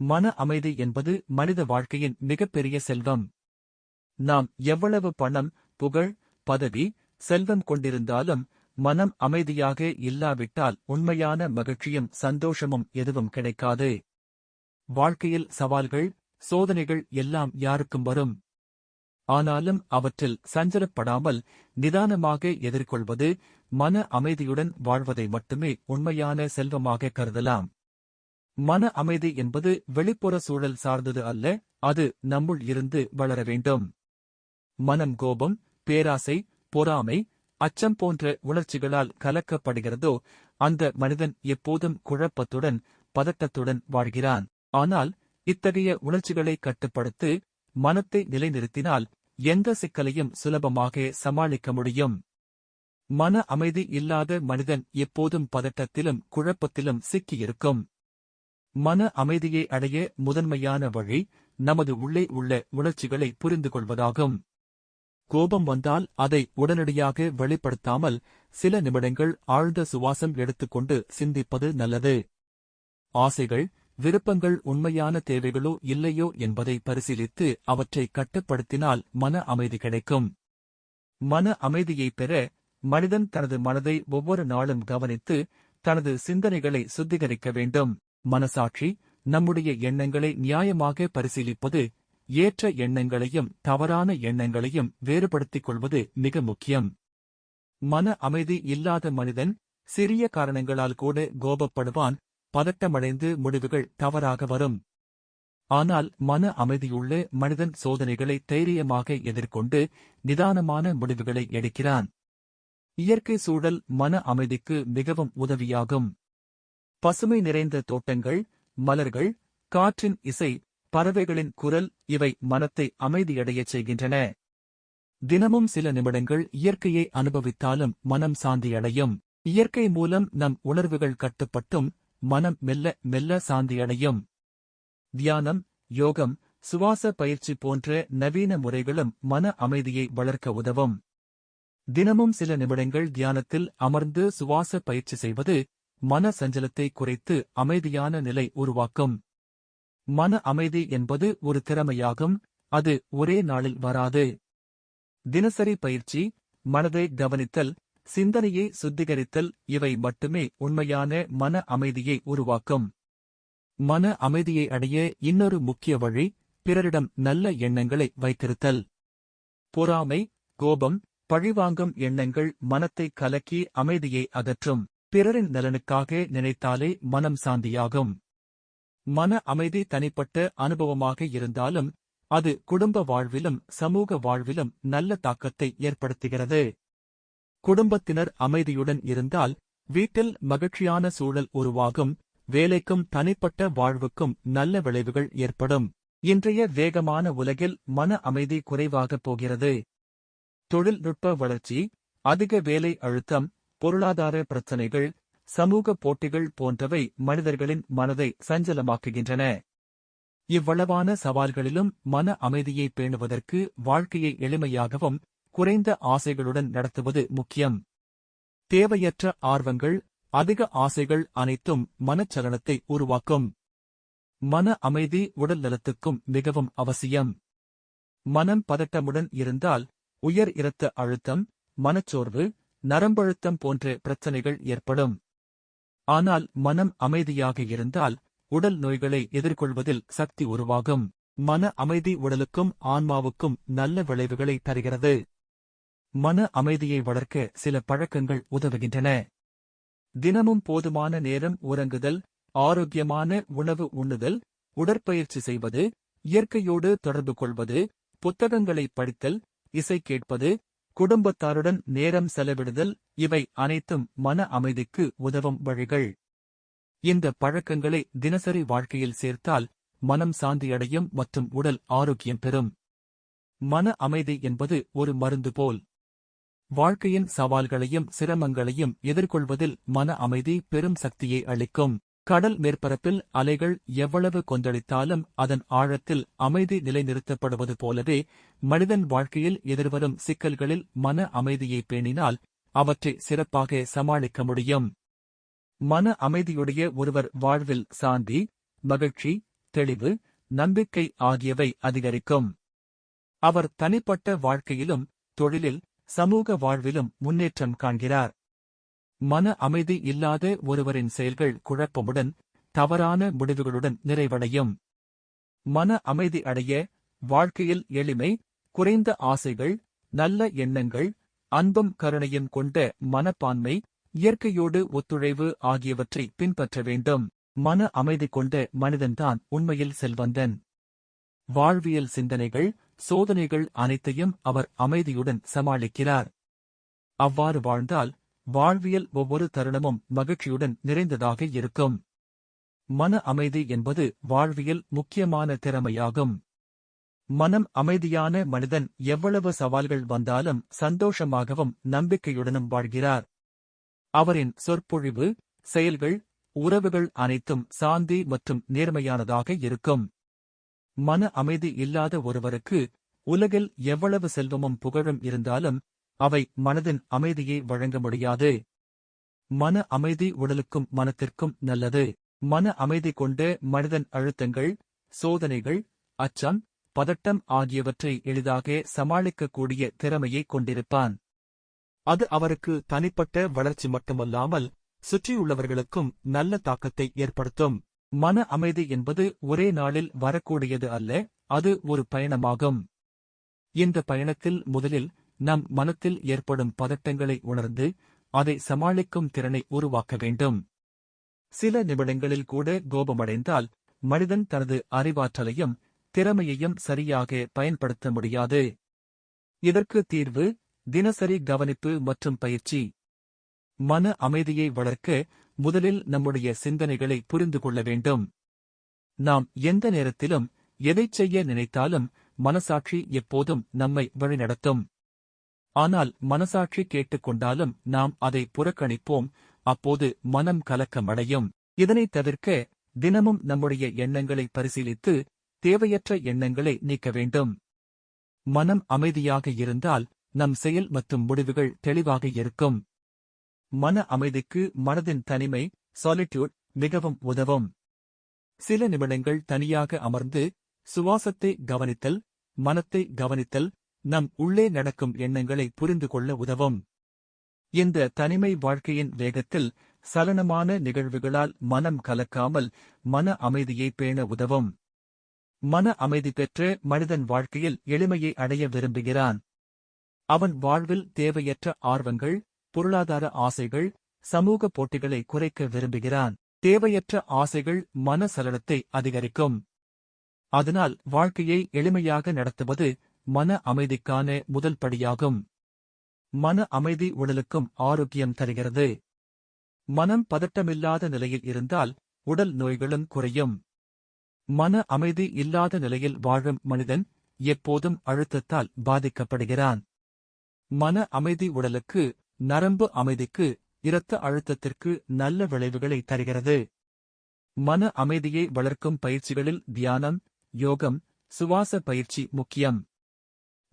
மன அமைதி என்பது மனித வாழ்க்கையின் மிகப்பெரிய செல்வம். நாம் எவ்வளவு பணம் புகழ் பதவி செல்வம் கொண்டிருந்தாலும் மனம் அமைதியாக இல்லாவிட்டால் உண்மையான மகிழ்ச்சியும் சந்தோஷமும் எதுவும் கிடைக்காது. வாழ்க்கையில் சவால்கள் சோதனைகள் எல்லாம் யாருக்கும் வரும். ஆனாலும் அவற்றில் சஞ்சலப்படாமல் நிதானமாக எதிர்கொள்வது மன அமைதியுடன் வாழ்வதை மட்டுமே உண்மையான செல்வமாக கருதலாம். மன அமைதி என்பது வெளிப்புற சூழல் சார்ந்தது அல்ல அது நம்முள் இருந்து வளர வேண்டும். மனம் கோபம் பேராசை பொறாமை அச்சம் போன்ற உணர்ச்சிகளால் கலக்கப்படுகிறதோ அந்த மனிதன் எப்போதும் குழப்பத்துடன் பதட்டத்துடன் வாழ்கிறான். ஆனால் இத்தகைய உணர்ச்சிகளை கட்டுப்படுத்து மனத்தை நிலைநிறுத்தினால் எந்த சிக்கலையும் சுலபமாக சமாளிக்க முடியும். மன அமைதி இல்லாத மனிதன் எப்போதும் பதட்டத்திலும் குழப்பத்திலும் சிக்கியிருக்கும். மன அமைதியை அடைய முதன்மையான வழி நமது உள்ளே உள்ள உணர்ச்சிகளை புரிந்து கொள்வதாகும் கோபம் வந்தால் அதை உடனடியாக வெளிப்படுத்தாமல் சில நிமிடங்கள் ஆழ்ந்த சுவாசம் எடுத்துக்கொண்டு சிந்திப்பது நல்லது. ஆசைகள் விருப்பங்கள் உண்மையான தேவைகளோ இல்லையோ என்பதை பரிசீலித்து அவற்றை கட்டுப்படுத்தினால் மன அமைதி கிடைக்கும். மன அமைதியைப் பெற மனிதன் தனது மனதை ஒவ்வொரு நாளும் கவனித்து தனது சிந்தனைகளை சுத்திகரிக்க வேண்டும். மனசாட்சி நம்முடைய எண்ணங்களை நியாயமாக பரிசீலிப்பது ஏற்ற எண்ணங்களையும் தவறான எண்ணங்களையும் வேறுபடுத்திக் கொள்வது மிக முக்கியம். மன அமைதி இல்லாத மனிதன் சிறிய காரணங்களால் கூட கோபப்படுவான் பதட்டமடைந்து முடிவுகள் தவறாக வரும். ஆனால் மன அமைதியுள்ள மனிதன் சோதனைகளை தைரியமாக எதிர்கொண்டு நிதானமான முடிவுகளை எடுக்கிறான். இயற்கை சூழல் மன அமைதிக்கு மிகவும் உதவியாகும். பசுமை நிறைந்த தோட்டங்கள் மலர்கள் காற்றின் இசை பறவைகளின் குரல் இவை மனத்தை அமைதியடையச் செய்கின்றன. தினமும் சில நிமிடங்கள் இயற்கையை அனுபவித்தாலும் மனம் சாந்தியடையும். இயற்கை மூலம் நம் உணர்வுகள் கட்டுப்பட்டும் மனம் மெல்ல மெல்ல சாந்தியடையும். தியானம் யோகம் சுவாச பயிற்சி போன்ற நவீன முறைகளும் மன அமைதியை வளர்க்க உதவும். தினமும் சில நிமிடங்கள் தியானத்தில் அமர்ந்து சுவாச பயிற்சி செய்வது மன சஞ்சலத்தை குறைத்து அமைதியான நிலை உருவாக்கும். மன அமைதி என்பது ஒரு திறமையாகும் அது ஒரே நாளில் வராது. தினசரி பயிற்சி மனதை கவனித்தல் சிந்தனையை சுத்திகரித்தல் இவை மட்டுமே உண்மையான மன அமைதியை உருவாக்கும். மன அமைதியை அடைய இன்னொரு முக்கிய வழி பிறரிடம் நல்ல எண்ணங்களை வைத்திருத்தல். பொறாமை கோபம் பழிவாங்கும் எண்ணங்கள் மனத்தை கலக்கி அமைதியை அகற்றும். பிறரின் நலனுக்காக நினைத்தாலே மனம் சாந்தியாகும். மன அமைதி தனிப்பட்ட அனுபவமாக இருந்தாலும் அது குடும்ப வாழ்விலும் சமூக வாழ்விலும் நல்ல தாக்கத்தை ஏற்படுத்துகிறது. குடும்பத்தினர் அமைதியுடன் இருந்தால் வீட்டில் மகிழ்ச்சியான சூழல் உருவாகும் வேலைக்கும் தனிப்பட்ட வாழ்வுக்கும் நல்ல விளைவுகள் ஏற்படும். இன்றைய வேகமான உலகில் மன அமைதி குறைவாகப் போகிறது. தொழில்நுட்ப வளர்ச்சி அதிக வேலை அழுத்தம் பொருளாதார பிரச்சினைகள் சமூக போட்டிகள் போன்றவை மனிதர்களின் மனதை சஞ்சலமாக்குகின்றன. இவ்வளவான சவால்களிலும் மன அமைதியை பேணுவதற்கு வாழ்க்கையை எளிமையாகவும் குறைந்த ஆசைகளுடன் நடத்துவது முக்கியம். தேவையற்ற ஆர்வங்கள் அதிக ஆசைகள் அனைத்தும் மனச்சலனத்தை உருவாக்கும். மன அமைதி உடல் நலத்துக்கும் மிகவும் அவசியம். மனம் பதட்டமுடன் இருந்தால் உயர் இரத்த அழுத்தம் மனச்சோர்வு நரம்பழுத்தம் போன்ற பிரச்சனைகள் ஏற்படும். ஆனால் மனம் அமைதியாக இருந்தால் உடல் நோய்களை எதிர்கொள்வதில் சக்தி உருவாகும். மன அமைதி உடலுக்கும் ஆன்மாவுக்கும் நல்ல விளைவுகளை தருகிறது. மன அமைதியை வளர்க்க சில பழக்கங்கள் உதவுகின்றன. தினமும் போதுமான நேரம் உறங்குதல் ஆரோக்கியமான உணவு உண்ணுதல் உடற்பயிற்சி செய்வது இயற்கையோடு தொடர்பு கொள்வது புத்தகங்களை படித்தல் இசை கேட்பது குடும்பத்தாருடன் நேரம் செலவிடுதல் இவை அனைத்தும் மன அமைதிக்கு உதவும் வழிகள். இந்த பழக்கங்களை தினசரி வாழ்க்கையில் சேர்த்தால் மனம் சாந்தியடையும் மற்றும் உடல் ஆரோக்கியம் பெறும். மன அமைதி என்பது ஒரு மருந்து போல். வாழ்க்கையின் சவால்களையும் சிரமங்களையும் எதிர்கொள்வதில் மன அமைதி பெரும் சக்தியை அளிக்கும். கடல் மேற்பரப்பில் அலைகள் எவ்வளவு கொந்தளித்தாலும் அதன் ஆழத்தில் அமைதி நிலைநிறுத்தப்படுவது போலவே மனிதன் வாழ்க்கையில் எதிர்வரும் சிக்கல்களில் மன அமைதியை பேணினால் அவற்றை சிறப்பாக சமாளிக்க முடியும். மன அமைதியுடைய ஒருவர் வாழ்வில் சாந்தி மகிழ்ச்சி தெளிவு நம்பிக்கை ஆகியவை அதிகரிக்கும். அவர் தனிப்பட்ட வாழ்க்கையிலும் தொழிலில் சமூக வாழ்விலும் முன்னேற்றம் காண்கிறார். மன அமைதி இல்லாத ஒருவரின் செயல்கள் குழப்பமுடன் தவறான முடிவுகளுடன் நிறைவடையும். மன அமைதி அடைய வாழ்க்கையில் எளிமை குறைந்த ஆசைகள் நல்ல எண்ணங்கள் அன்பும் கருணையும் கொண்ட மனப்பான்மை இயற்கையோடு ஒத்துழைவு ஆகியவற்றை பின்பற்ற வேண்டும். மன அமைதி கொண்ட மனிதன்தான் உண்மையில் செல்வந்தன். வாழ்வியல் சிந்தனைகள் சோதனைகள் அனைத்தையும் அவர் அமைதியுடன் சமாளிக்கிறார். அவ்வாறு வாழ்ந்தால் வாழ்வியல் ஒவ்வொரு தருணமும் மகிழ்ச்சியுடன் நிறைந்ததாக இருக்கும். மன அமைதி என்பது வாழ்வியல் முக்கியமான திறமையாகும். மனம் அமைதியான மனிதன் எவ்வளவு சவால்கள் வந்தாலும் சந்தோஷமாகவும் நம்பிக்கையுடனும் வாழ்கிறார். அவரின் சொற்பொழிவு செயல்கள் உறவுகள் அனைத்தும் சாந்தி மற்றும் நேர்மையானதாக இருக்கும். மன அமைதி இல்லாத ஒருவருக்கு உலகில் எவ்வளவு செல்வமும் புகழும் இருந்தாலும் அவை மனதின் அமைதியை வழங்க முடியாது. மன அமைதி உடலுக்கும் மனத்திற்கும் நல்லது. மன அமைதி கொண்ட மனிதன் அழுத்தங்கள் சோதனைகள் அச்சம் பதட்டம் ஆகியவற்றை எளிதாக சமாளிக்கக்கூடிய திறமையை கொண்டிருப்பான். அது அவருக்கு தனிப்பட்ட வளர்ச்சி மட்டுமல்லாமல் சுற்றியுள்ளவர்களுக்கும் நல்ல தாக்கத்தை ஏற்படுத்தும். மன அமைதி என்பது ஒரே நாளில் வரக்கூடியது அல்ல அது ஒரு பயணமாகும். இந்த பயணத்தில் முதலில் நம் மனத்தில் ஏற்படும் பதட்டங்களை உணர்ந்து அதை சமாளிக்கும் திறனை உருவாக்க வேண்டும். சில நிமிடங்களில் கூட கோபமடைந்தால் மனிதன் தனது அறிவாற்றலையும் திறமையையும் சரியாக பயன்படுத்த முடியாது. இதற்கு தீர்வு தினசரி கவனிப்பு மற்றும் பயிற்சி. மன அமைதியை வளர்க்க முதலில் நம்முடைய சிந்தனைகளை புரிந்து கொள்ள வேண்டும். நாம் எந்த நேரத்திலும் எதைச் செய்ய நினைத்தாலும் மனசாட்சி எப்போதும் நம்மை வழிநடத்தும். ஆனால் மனசாட்சி கேட்டுக்கொண்டாலும் நாம் அதை புறக்கணிப்போம். அப்போது மனம் கலக்கமடையும். இதனைத் தவிர்க்க தினமும் நம்முடைய எண்ணங்களை பரிசீலித்து தேவையற்ற எண்ணங்களை நீக்க வேண்டும். மனம் அமைதியாக இருந்தால் நம் செயல் மற்றும் முடிவுகள் தெளிவாக இருக்கும். மன அமைதிக்கு மனதின் தனிமை சாலிட்யூட் மிகவும் உதவும். சில நிமிடங்கள் தனியாக அமர்ந்து சுவாசத்தை கவனித்தல் மனத்தை கவனித்தல் நம் உள்ளே நடக்கும் எண்ணங்களை புரிந்து கொள்ள உதவும். இந்த தனிமை வாழ்க்கையின் வேகத்தில் சலனமான நிகழ்வுகளால் மனம் கலக்காமல் மன அமைதியை பேண உதவும். மன அமைதி பெற்று மனிதன் வாழ்க்கையில் எளிமையை அடைய விரும்புகிறான். அவன் வாழ்வில் தேவையற்ற ஆர்வங்கள் பொருளாதார ஆசைகள் சமூக போட்டிகளை குறைக்க விரும்புகிறான். தேவையற்ற ஆசைகள் மன சலனத்தை அதிகரிக்கும். அதனால் வாழ்க்கையை எளிமையாக நடத்துவது மன அமைதிக்கான முதல் படியாகும். மன அமைதி உடலுக்கும் ஆரோக்கியம் தருகிறது. மனம் பதட்டமில்லாத நிலையில் இருந்தால் உடல் நோய்களும் குறையும். மன அமைதி இல்லாத நிலையில் வாழும் மனிதன் எப்போதும் அழுத்தத்தால் பாதிக்கப்படுகிறான். மன அமைதி உடலுக்கு நரம்பு அமைதிக்கு இரத்த அழுத்தத்திற்கு நல்ல விளைவுகளை தருகிறது. மன அமைதியை வளர்க்கும் பயிற்சிகளில் தியானம் யோகம் சுவாச பயிற்சி முக்கியம்.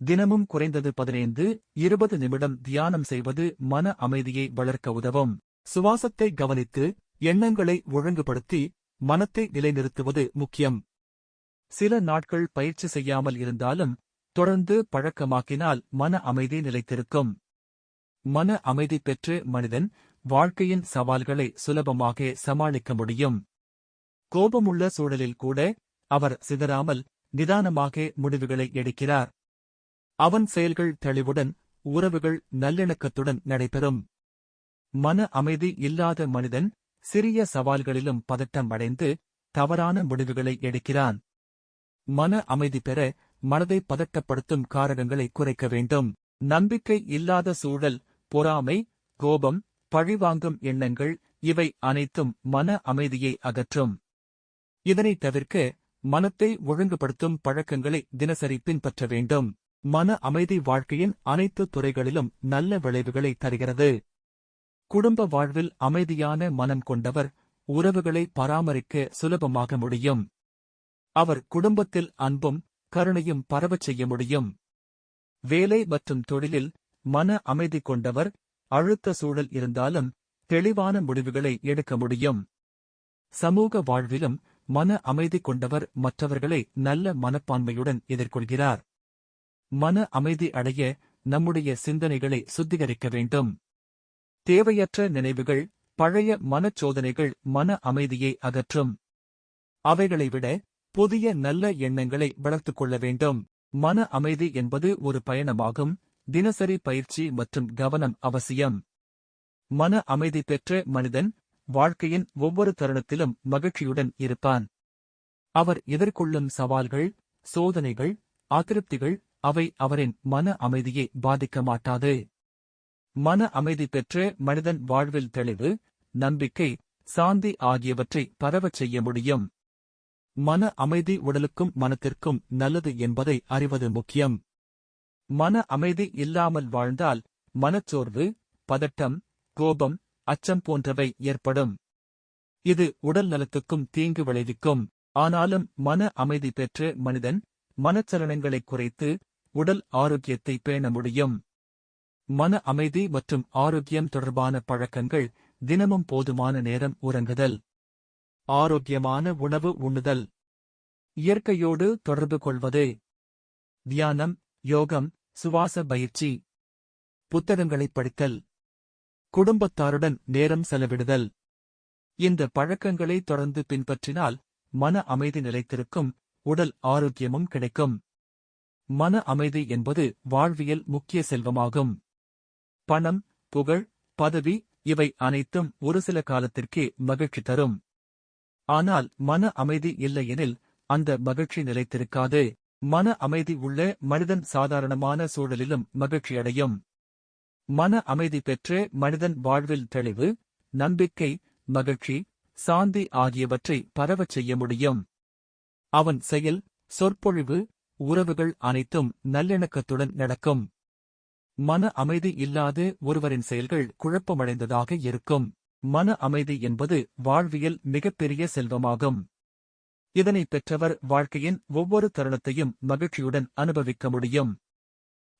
தினமும் குறைந்தது பதினைந்து இருபது நிமிடம் தியானம் செய்வது மன அமைதியை வளர்க்க உதவும். சுவாசத்தை கவனித்து எண்ணங்களை ஒழுங்குபடுத்தி மனத்தை நிலைநிறுத்துவது முக்கியம். சில நாட்கள் பயிற்சி செய்யாமல் இருந்தாலும் தொடர்ந்து பழக்கமாக்கினால் மன அமைதி நிலைத்திருக்கும். மன அமைதி பெற்று மனிதன் வாழ்க்கையின் சவால்களை சுலபமாக சமாளிக்க முடியும். கோபமுள்ள சூழலில் கூட அவர் சிதறாமல் நிதானமாக முடிவுகளை எடுக்கிறார். அவன் செயல்கள் தெளிவுடன் உறவுகள் நல்லிணக்கத்துடன் நடைபெறும். மன அமைதி இல்லாத மனிதன் சிறிய சவால்களிலும் பதட்டம் அடைந்து தவறான முடிவுகளை எடுக்கிறான். மன அமைதி பெற மனதை பதட்டப்படுத்தும் காரணங்களை குறைக்க வேண்டும். நம்பிக்கை இல்லாத சூழல் பொறாமை கோபம் பழிவாங்கும் எண்ணங்கள் இவை அனைத்தும் மன அமைதியை அகற்றும். இதனைத் தவிர்க்க மனத்தை ஒழுங்குபடுத்தும் பழக்கங்களை தினசரி பின்பற்ற வேண்டும். மன அமைதி வாழ்க்கையின் அனைத்து துறைகளிலும் நல்ல விளைவுகளை தருகிறது. குடும்ப வாழ்வில் அமைதியான மனம் கொண்டவர் உறவுகளை பராமரிக்க சுலபமாக முடியும். அவர் குடும்பத்தில் அன்பும் கருணையும் பரவச் செய்ய முடியும். வேலை மற்றும் தொழிலில் மன அமைதி கொண்டவர் அழுத்த சூழல் இருந்தாலும் தெளிவான முடிவுகளை எடுக்க முடியும். சமூக வாழ்விலும் மன அமைதி கொண்டவர் மற்றவர்களை நல்ல மனப்பான்மையுடன் எதிர்கொள்கிறார். மன அமைதி அடைய நம்முடைய சிந்தனைகளை சுத்திகரிக்க வேண்டும். தேவையற்ற நினைவுகள் பழைய மனச்சோதனைகள் மன அமைதியை அகற்றும். அவைகளை விட புதிய நல்ல எண்ணங்களை வளர்த்துக் கொள்ள வேண்டும். மன அமைதி என்பது ஒரு பயணமாகும் தினசரி பயிற்சி மற்றும் கவனம் அவசியம். மன அமைதி பெற்ற மனிதன் வாழ்க்கையின் ஒவ்வொரு தருணத்திலும் மகிழ்ச்சியுடன் இருப்பான். அவர் எதிர்கொள்ளும் சவால்கள் சோதனைகள் அதிருப்திகள் அவை அவரின் மன அமைதியை பாதிக்க மாட்டாது. மன அமைதி பெற்ற மனிதன் வாழ்வில் தெளிவு நம்பிக்கை சாந்தி ஆகியவற்றை பரவச் செய்ய முடியும். மன அமைதி உடலுக்கும் மனத்திற்கும் நல்லது என்பதை அறிவது முக்கியம். மன அமைதி இல்லாமல் வாழ்ந்தால் மனச்சோர்வு பதட்டம் கோபம் அச்சம் போன்றவை ஏற்படும். இது உடல் நலத்துக்கும் தீங்கு விளைவிக்கும். ஆனாலும் மன அமைதி பெற்ற மனிதன் மனச்சலனங்களை குறைத்து உடல் ஆரோக்கியத்தை பேண முடியும். மன அமைதி மற்றும் ஆரோக்கியம் தொடர்பான பழக்கங்கள் தினமும் போதுமான நேரம் உறங்குதல். ஆரோக்கியமான உணவு உண்ணுதல். இயற்கையோடு தொடர்பு கொள்வது. தியானம் யோகம் சுவாச பயிற்சி. புத்தகங்களைப் படித்தல். குடும்பத்தாருடன் நேரம் செலவிடுதல். இந்த பழக்கங்களை தொடர்ந்து பின்பற்றினால் மன அமைதி நிலைத்திருக்கும் உடல் ஆரோக்கியமும் கிடைக்கும். மன அமைதி என்பது வாழ்வியல் முக்கிய செல்வமாகும். பணம் புகழ் பதவி இவை அனைத்தும் ஒரு சில காலத்திற்கே மகிழ்ச்சி தரும். ஆனால் மன அமைதி இல்லையெனில் அந்த மகிழ்ச்சி நிலைத்திருக்காது. மன அமைதி உள்ள மனிதன் சாதாரணமான சூழலிலும் மகிழ்ச்சியடையும். மன அமைதி பெற்ற மனிதன் வாழ்வில் தெளிவு நம்பிக்கை மகிழ்ச்சி சாந்தி ஆகியவற்றை பரவச் செய்ய முடியும். அவன் செயல் சொற்பொழிவு உறவுகள் அனைத்தும் நல்லிணக்கத்துடன் நடக்கும். மன அமைதி இல்லாத ஒருவரின் செயல்கள் குழப்பமடைந்ததாக இருக்கும். மன அமைதி என்பது வாழ்வியல் மிகப்பெரிய செல்வமாகும். இதனை பெற்றவர் வாழ்க்கையின் ஒவ்வொரு தருணத்தையும் மகிழ்ச்சியுடன் அனுபவிக்க முடியும்.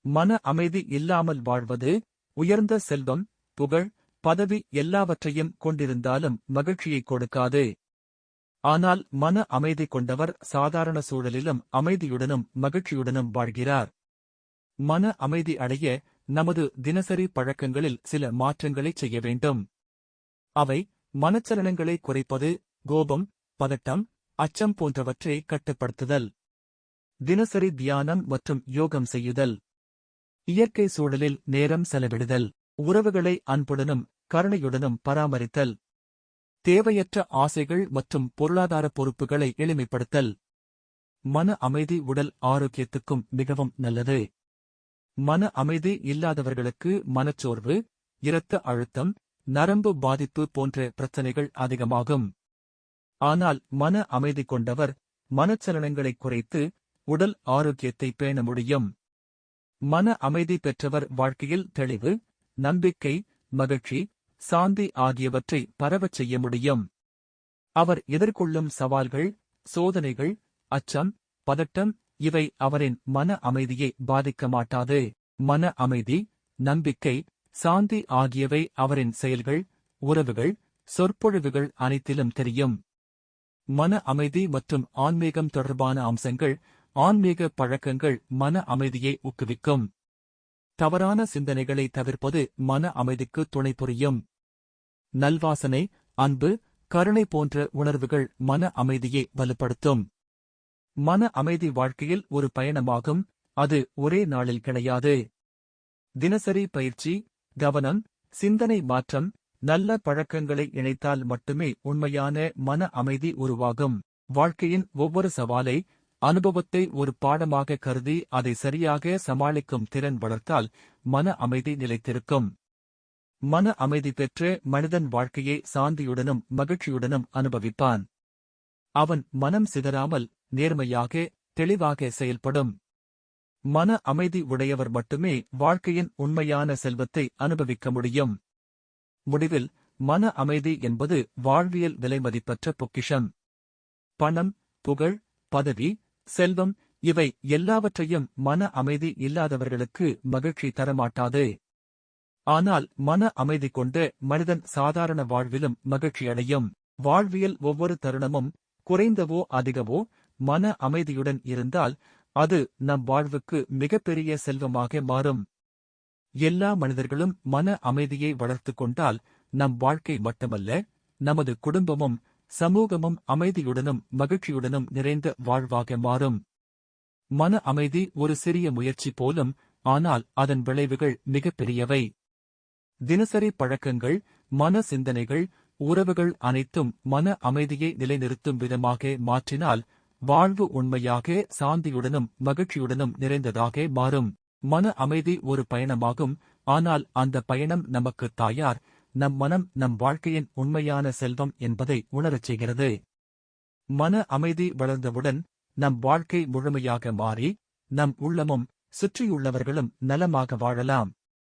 மன அமைதி இல்லாமல் வாழ்வது உயர்ந்த செல்வம் புகழ் பதவி எல்லாவற்றையும் கொண்டிருந்தாலும் மகிழ்ச்சியை கொடுக்காது. ஆனால் மன அமைதி கொண்டவர் சாதாரண சூழலிலும் அமைதியுடனும் மகிழ்ச்சியுடனும் வாழ்கிறார். மன அமைதி அடைய நமது தினசரி பழக்கங்களில் சில மாற்றங்களை செய்ய வேண்டும். அவை மனச்சலனங்களை குறைப்பது கோபம் பதட்டம் அச்சம் போன்றவற்றை கட்டுப்படுத்துதல். தினசரி தியானம் மற்றும் யோகம் செய்யுதல். இயற்கை சூழலில் நேரம் செலவிடுதல். உறவுகளை அன்புடனும் கருணையுடனும் பராமரித்தல். தேவையற்ற ஆசைகள் மற்றும் பொருளாதார பொறுப்புகளை எளிமைப்படுத்தல். மன அமைதி உடல் ஆரோக்கியத்துக்கும் மிகவும் நல்லது. மன அமைதி இல்லாதவர்களுக்கு மனச்சோர்வு இரத்த அழுத்தம் நரம்பு பாதிப்பு போன்ற பிரச்சனைகள் அதிகமாகும். ஆனால் மன அமைதி கொண்டவர் மனச்சலனங்களை குறைத்து உடல் ஆரோக்கியத்தை பேண முடியும். மன அமைதி பெற்றவர் வாழ்க்கையில் தெளிவு நம்பிக்கை மகிழ்ச்சி சாந்தி ஆகியவற்றை பரவச் செய்ய முடியும். அவர் எதிர்கொள்ளும் சவால்கள் சோதனைகள் அச்சம் பதட்டம் இவை அவரின் மன அமைதியை பாதிக்க மாட்டாது. மன அமைதி நம்பிக்கை சாந்தி ஆகியவை அவரின் செயல்கள் உறவுகள் சொற்பொழிவுகள் அனைத்திலும் தெரியும். மன அமைதி மற்றும் ஆன்மீகம் தொடர்பான அம்சங்கள் ஆன்மீக பழக்கங்கள் மன அமைதியை ஊக்குவிக்கும். தவறான சிந்தனைகளை தவிர்ப்பது மன அமைதிக்கு துணை புரியும். நல்வாசனை அன்பு கருணை போன்ற உணர்வுகள் மன அமைதியை வலுப்படுத்தும். மன அமைதி வாழ்க்கையில் ஒரு பயணமாகும் அது ஒரே நாளில் கிடையாது. தினசரி பயிற்சி கவனம் சிந்தனை மாற்றம் நல்ல பழக்கங்களை இணைத்தால் மட்டுமே உண்மையான மன அமைதி உருவாகும். வாழ்க்கையின் ஒவ்வொரு சவாலை அனுபவத்தை ஒரு பாடமாக கருதி அதை சரியாக சமாளிக்கும் திறன் வளர்த்தால் மன அமைதி நிலைத்திருக்கும். மன அமைதி பெற்று மனிதன் வாழ்க்கையை சாந்தியுடனும் மகிழ்ச்சியுடனும் அனுபவிப்பான். அவன் மனம் சிதறாமல் நேர்மையாக தெளிவாக செயல்படும். மன அமைதி உடையவர் மட்டுமே வாழ்க்கையின் உண்மையான செல்வத்தை அனுபவிக்க முடியும். முடிவில் மன அமைதி என்பது வாழ்வியல் விலைமதிப்பற்ற பொக்கிஷம். பணம் புகழ் பதவி செல்வம் இவை எல்லாவற்றையும் மன அமைதி இல்லாதவர்களுக்கு மகிழ்ச்சி தரமாட்டாது. ஆனால் மன அமைதி கொண்டு மனிதன் சாதாரண வாழ்விலும் மகிழ்ச்சியடையும் வாழ்வியல் ஒவ்வொரு தருணமும் குறைந்தவோ அதிகவோ மன அமைதியுடன் இருந்தால் அது நம் வாழ்வுக்கு மிகப்பெரிய செல்வமாக மாறும். எல்லா மனிதர்களும் மன அமைதியை வளர்த்துக் கொண்டால் நம் வாழ்க்கை மட்டுமல்ல நமது குடும்பமும் சமூகமும் அமைதியுடனும் மகிழ்ச்சியுடனும் நிறைந்த வாழ்வாக மாறும். மன அமைதி ஒரு சிறிய முயற்சி போலும் ஆனால் அதன் விளைவுகள் மிகப்பெரியவை தினசரி பழக்கங்கள் மன சிந்தனைகள் உறவுகள் அனைத்தும் மன அமைதியை நிலைநிறுத்தும் விதமாக மாற்றினால் வாழ்வு உண்மையாக சாந்தியுடனும் மகிழ்ச்சியுடனும் நிறைந்ததாக மாறும். மன அமைதி ஒரு பயணமாகும் ஆனால் அந்த பயணம் நமக்கு தாயார் நம் மனம் நம் வாழ்க்கையின் உண்மையான செல்வம் என்பதை உணரச் செய்கிறது. மன அமைதி வளர்ந்தவுடன் நம் வாழ்க்கை முழுமையாக மாறி நம் உள்ளமும் சுற்றியுள்ளவர்களும் நலமாக வாழலாம்.